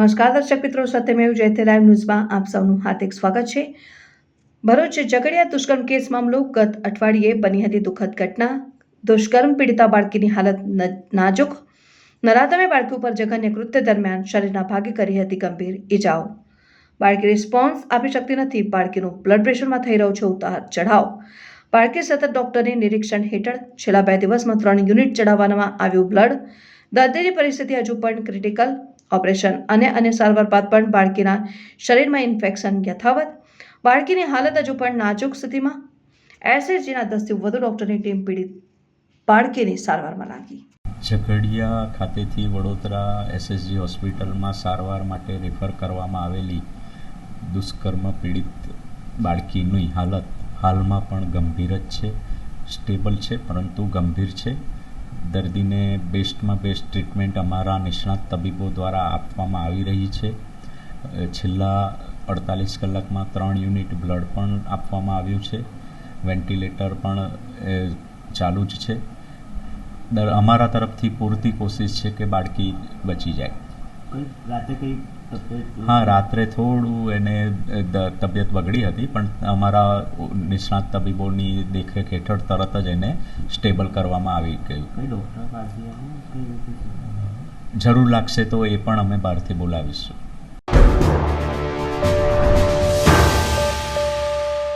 નમસ્કાર દર્શક મિત્રો સત્યમેવ જયતે લાઈવ ન્યૂઝમાં આપ સૌનું હાર્દિક સ્વાગત છે. ભરૂચ ઝઘડિયા દુષ્કર્મ કેસ મામલો ગત અઠવાડિયે બની હતી દુઃખદ ઘટના. દુષ્કર્મ પીડિતા બાળકીની હાલત નાજુક. નરાધમે બાળકી ઉપર જઘન્ય કૃત્ય દરમિયાન શરીરના ભાગે કરી હતી ગંભીર ઈજાઓ. બાળકી રિસ્પોન્સ આપી શકતી નથી. બાળકીનું બ્લડ પ્રેશરમાં થઈ રહ્યો છે ઉતાર ચઢાવ. બાળકી સતત ડોક્ટરની નિરીક્ષણ હેઠળ છેલ્લા બે દિવસમાં ત્રણ યુનિટ ચડાવવામાં આવ્યું બ્લડ. દર્દીની પરિસ્થિતિ હજુ પણ ક્રિટિકલ. ઓપરેશન અને અન્ય સારવાર બાદ પણ બાળકીના શરીરમાં ઇન્ફેક્શન યથાવત. બાળકીની હાલત હજુ પણ નાજુક સ્થિતિમાં. એસએચજીના દસથી વધુ ડોક્ટરની ટીમ પીડિત બાળકીની સારવારમાં લાગી. ઝઘડિયા ખાતેથી વડોદરા એસએસજી હોસ્પિટલમાં સારવાર માટે રેફર કરવામાં આવેલી દુષ્કર્મ પીડિત બાળકીની હાલત હાલમાં પણ ગંભીર જ છે, સ્ટેબલ છે, પરંતુ ગંભીર છે. દર્દીને બેસ્ટમાં બેસ્ટ ટ્રીટમેન્ટ અમારા નિષ્ણાત તબીબો દ્વારા આપવામાં આવી રહી છે. છેલ્લા અડતાલીસ કલાકમાં ત્રણ યુનિટ બ્લડ પણ આપવામાં આવ્યું છે. વેન્ટિલેટર પણ ચાલુ જ છે. દર, અમારા તરફથી પૂરતી કોશિશ છે કે બાળકી બચી જાય. હા રાત્રે થોડું એને તબિયત બગડી હતી પણ અમારા નિષ્ણાત તબીબોની દેખરેખ હેઠળ તરત જ એને સ્ટેબલ કરવામાં આવી ગયું. જરૂર લાગશે તો એ પણ અમે બહારથી બોલાવીશું.